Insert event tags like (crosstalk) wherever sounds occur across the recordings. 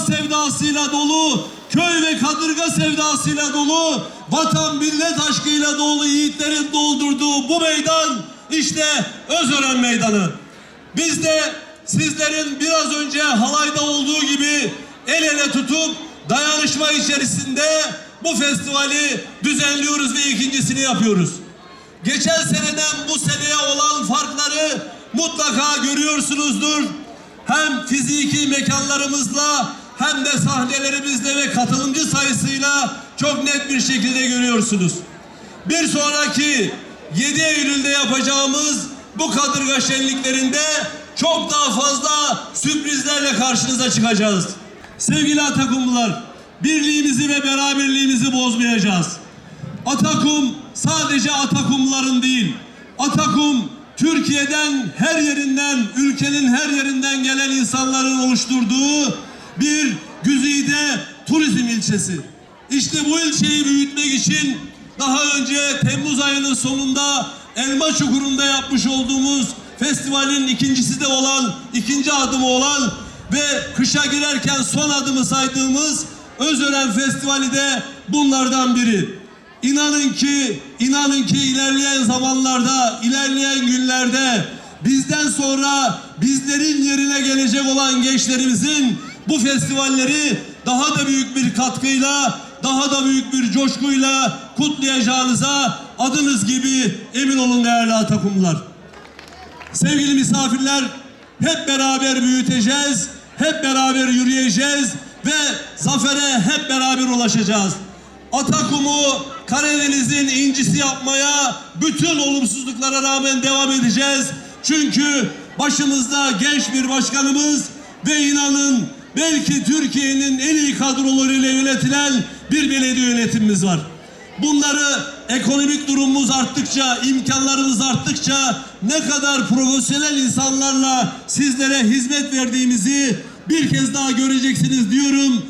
sevdasıyla dolu, köy ve kadırga sevdasıyla dolu, vatan millet aşkıyla dolu yiğitlerin doldurduğu bu meydan işte Özören Meydanı. Biz de sizlerin biraz önce halayda olduğu gibi el ele tutup dayanışma içerisinde bu festivali düzenliyoruz ve ikincisini yapıyoruz. Geçen seneden bu seneye olan farkları mutlaka görüyorsunuzdur. Hem fiziki mekanlarımızla hem de sahnelerimizle ve katılımcı sayısıyla çok net bir şekilde görüyorsunuz. Bir sonraki 7 Eylül'de yapacağımız bu kadırga şenliklerinde çok daha fazla sürprizlerle karşınıza çıkacağız. Sevgili Atakumlular, birliğimizi ve beraberliğimizi bozmayacağız. Atakum sadece Atakumluların değil, Atakum Türkiye'den her yerinden, ülkenin her yerinden gelen insanların oluşturduğu bir güzide turizm ilçesi. İşte bu ilçeyi büyütmek için daha önce Temmuz ayının sonunda Elma Çukuru'nda yapmış olduğumuz festivalin ikincisi de olan, ikinci adımı olan ve kışa girerken son adımı saydığımız Özören Festivali de bunlardan biri. İnanın ki, inanın ki ilerleyen zamanlarda, ilerleyen günlerde bizden sonra bizlerin yerine gelecek olan gençlerimizin bu festivalleri daha da büyük bir katkıyla, daha da büyük bir coşkuyla kutlayacağınıza adınız gibi emin olun değerli Atakumlular. Sevgili misafirler, hep beraber büyüteceğiz, hep beraber yürüyeceğiz ve zafere hep beraber ulaşacağız. Atakum'u Karadeniz'in incisi yapmaya bütün olumsuzluklara rağmen devam edeceğiz. Çünkü başımızda genç bir başkanımız ve inanın belki Türkiye'nin en iyi kadrolarıyla yönetilen bir belediye yönetimimiz var. Bunları ekonomik durumumuz arttıkça, imkanlarımız arttıkça ne kadar profesyonel insanlarla sizlere hizmet verdiğimizi bir kez daha göreceksiniz diyorum.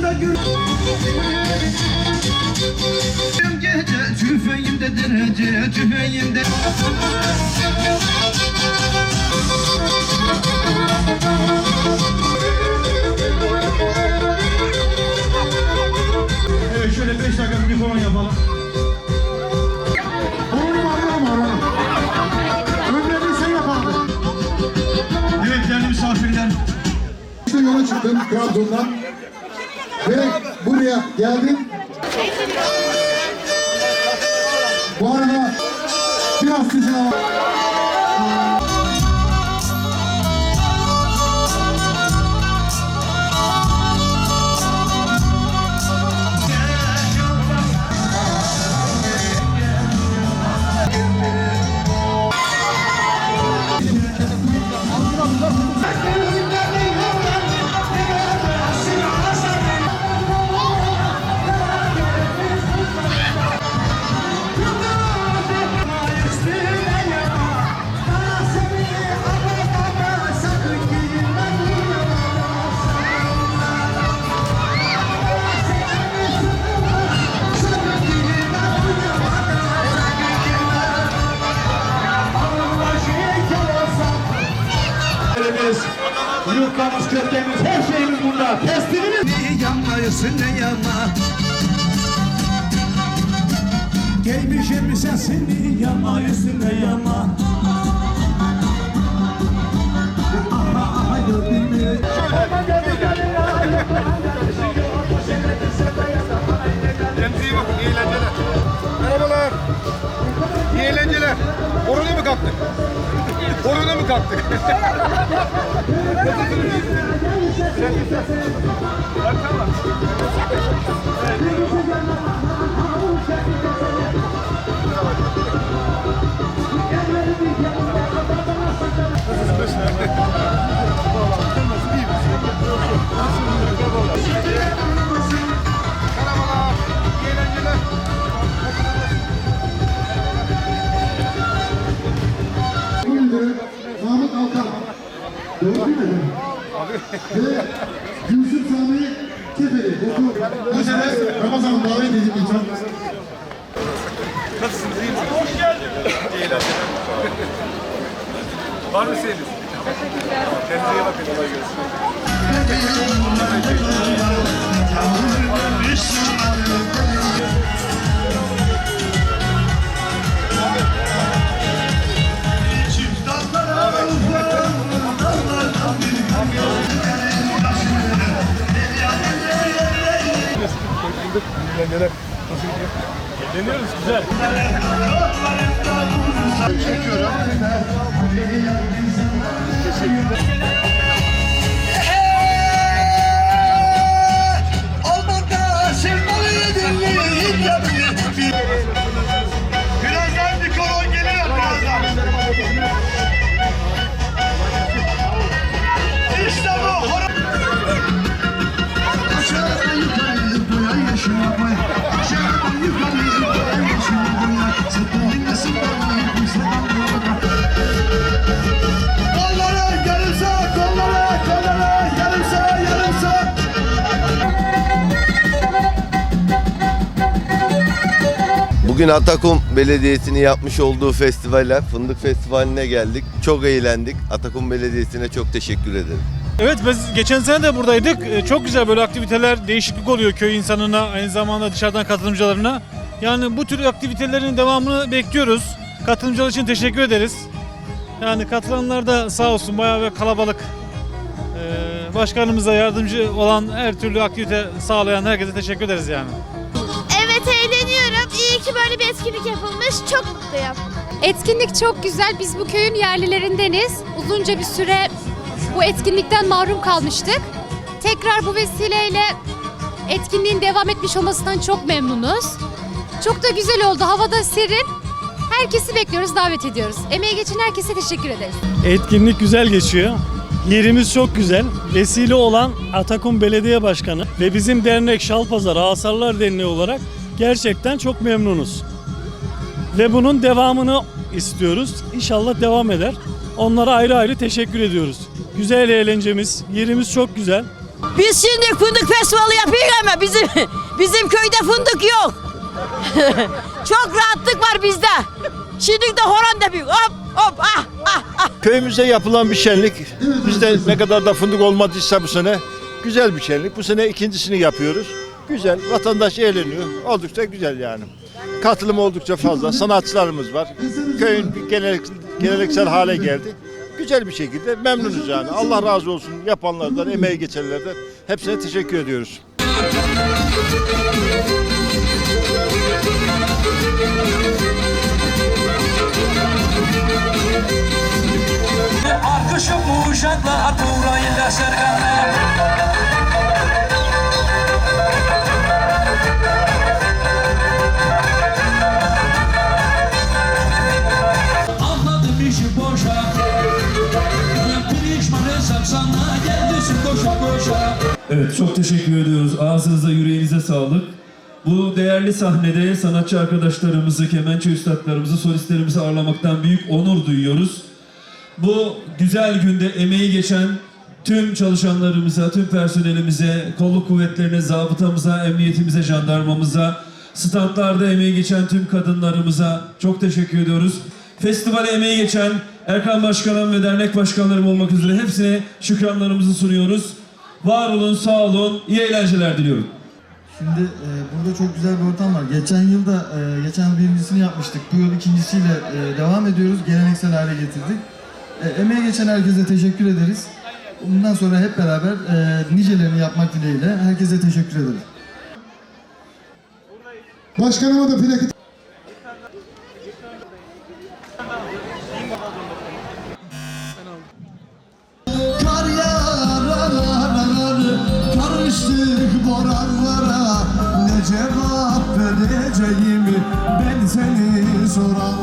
Kapısında gül Gece tüfeğimde derece tüfeğimde Evet şöyle beş dakika bir falan yapalım. Sen yapardın. Evet değerli misafirler. İşte yola çıktım Trabzon'dan. Buraya geldim. Bu arada biraz sizin yurtlarımız, köklerimiz, her şeyimiz burada. Pestilimiz. Yanmayısın ne yanma Gelmişim sesini yanma üstüne yanma Aha aha gördün mü? Kendinize kalktık? Müdürü (laughs) Ramazan davet edip lütfen. Var mı senin? Kendinize iyi bakın. Kolay gelsin. Deniyoruz güzel. Olmadı sevdalı dinleyin Birazdan Bugün Atakum Belediyesi'nin yapmış olduğu festivale, Fındık Festivali'ne geldik. Çok eğlendik. Atakum Belediyesi'ne çok teşekkür ederim. Evet biz geçen sene de buradaydık. Ee, Çok güzel böyle aktiviteler, değişiklik oluyor köy insanına, aynı zamanda dışarıdan katılımcılarına. Yani bu tür aktivitelerin devamını bekliyoruz. Katılımcılar için teşekkür ederiz. Yani katılanlar da sağ olsun bayağı bir kalabalık. Ee, Başkanımıza yardımcı olan her türlü aktivite sağlayan herkese teşekkür ederiz yani. Ki böyle bir etkinlik yapılmış. Çok mutluyum. Etkinlik çok güzel. Biz bu köyün yerlilerindeniz. Uzunca bir süre bu etkinlikten mahrum kalmıştık. Tekrar bu vesileyle etkinliğin devam etmiş olmasından çok memnunuz. Çok da güzel oldu. Havada serin. Herkesi bekliyoruz, davet ediyoruz. Emeği geçen herkese teşekkür ederiz. Etkinlik güzel geçiyor. Yerimiz çok güzel. Vesile olan Atakum Belediye Başkanı ve bizim dernek Şalpazarı Asarlar Derneği olarak gerçekten çok memnunuz. Ve bunun devamını istiyoruz. İnşallah devam eder. Onlara ayrı ayrı teşekkür ediyoruz. Güzel eğlencemiz, yerimiz çok güzel. Biz şimdi fındık festivali yapıyoruz ama bizim (laughs) bizim köyde fındık yok. (laughs) Çok rahatlık var bizde. Şimdi de horon da büyük. Hop hop ah ah ah. Köyümüzde yapılan bir şenlik. Bizde ne kadar da fındık olmadıysa bu sene güzel bir şenlik. Bu sene ikincisini yapıyoruz. Güzel, vatandaş eğleniyor. Oldukça güzel yani. Katılım oldukça fazla. Sanatçılarımız var. Köyün gelenek, geleneksel hale geldi. Güzel bir şekilde memnunuz yani. Allah razı olsun yapanlardan, emeği geçenlerden. Hepsine teşekkür ediyoruz. Arkışım uşaklar Tuğra'yla sergenler Anladım sağlık. Bu değerli sahnede sanatçı arkadaşlarımızı, kemençe üstadlarımızı, solistlerimizi ağırlamaktan büyük onur duyuyoruz. Bu güzel günde emeği geçen tüm çalışanlarımıza, tüm personelimize, kolluk kuvvetlerine, zabıtamıza, emniyetimize, jandarmamıza, standlarda emeği geçen tüm kadınlarımıza çok teşekkür ediyoruz. Festivale emeği geçen Erkan Başkanım ve dernek başkanlarım olmak üzere hepsine şükranlarımızı sunuyoruz. Var olun, sağ olun, iyi eğlenceler diliyorum. Şimdi e, burada çok güzel bir ortam var. Geçen yılda e, geçen birincisini yapmıştık. Bu yıl ikincisiyle e, devam ediyoruz. Geleneksel hale getirdik. E, emeği geçen herkese teşekkür ederiz. Bundan sonra hep beraber e, nicelerini yapmak dileğiyle herkese teşekkür ederiz. Başkanıma da plaketi geleceğimi ben seni soranlara